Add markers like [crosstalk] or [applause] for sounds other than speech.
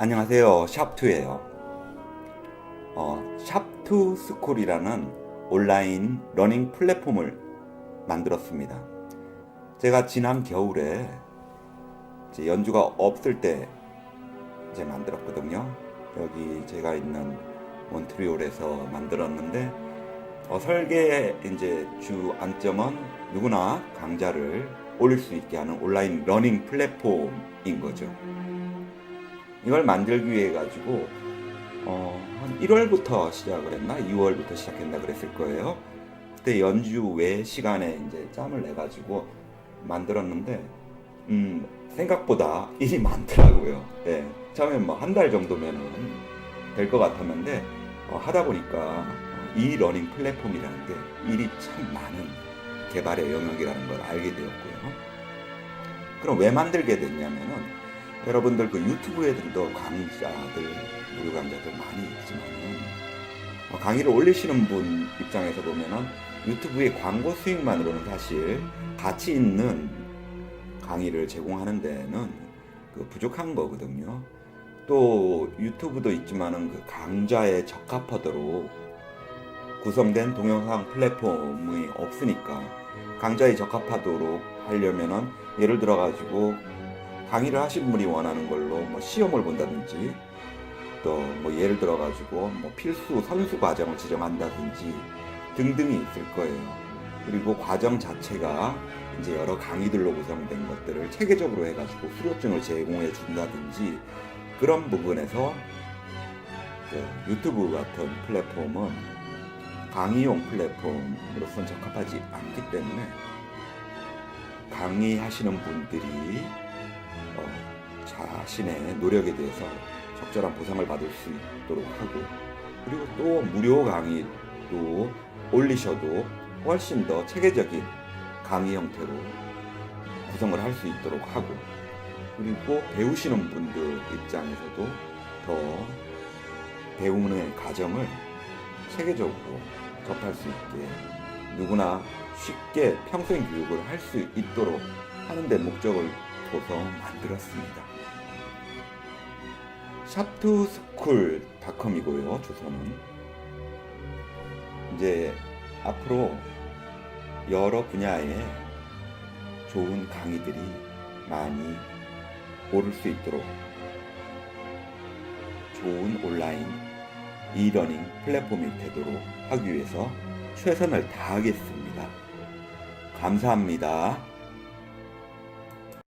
안녕하세요. 샵2예요. 어, 샵2 스쿨이라는 온라인 러닝 플랫폼을 만들었습니다. 제가 지난 겨울에 연주가 없을 때 이제 만들었거든요. 여기 제가 있는 몬트리올에서 만들었는데 어, 설계의 이제 주 안점은 누구나 강좌를 올릴 수 있게 하는 온라인 러닝 플랫폼인 거죠. 이걸 만들기 위해 가지고 어, 한 1월부터 시작을 했나 2월부터 시작했나 그랬을 거예요. 그때 연주 외 시간에 이제 짬을 내 가지고 만들었는데 음, 생각보다 일이 [laughs] 많더라고요. 예. 처음에 뭐한 달 정도면은 될 것 같았는데 어, 하다 보니까 어, 이 러닝 플랫폼이라는 게 일이 참 많은 개발의 영역이라는 걸 알게 되었고요. 그럼 왜 만들게 됐냐면은 여러분들 그 유튜브에들도 강좌들 무료 강좌들 많이 있지만은 어, 강의를 올리시는 분 입장에서 보면은 유튜브의 광고 수익만으로는 사실 가치 있는 강의를 제공하는 데는 그 부족한 거거든요. 또 유튜브도 있지만은 그 강좌에 적합하도록 구성된 동영상 플랫폼이 없으니까 강좌에 적합하도록 하려면은 예를 들어 가지고 강의를 하신 분이 원하는 걸로 뭐 시험을 본다든지 또 뭐 예를 들어 가지고 뭐 필수 선수 과정을 지정한다든지 등등이 있을 거예요. 그리고 과정 자체가 이제 여러 강의들로 구성된 것들을 체계적으로 해가지고 수료증을 제공해 준다든지 그런 부분에서 그 유튜브 같은 플랫폼은 강의용 플랫폼으로선 적합하지 않기 때문에 강의하시는 분들이 어, 자신의 노력에 대해서 적절한 보상을 받을 수 있도록 하고 그리고 또 무료 강의도 올리셔도 훨씬 더 체계적인 강의 형태로 구성을 할 수 있도록 하고 그리고 배우시는 분들 입장에서도 더 배우는 과정을 체계적으로 접할 수 있게 누구나 쉽게 평생 교육을 할 수 있도록 하는 데 목적을 둬서 만들었습니다. 샵투스쿨닷컴이고요. 주소는 이제 앞으로 여러 분야에 좋은 강의들이 많이 오를 수 있도록 좋은 온라인 이러닝 플랫폼이 되도록 하기 위해서 최선을 다하겠습니다. 감사합니다.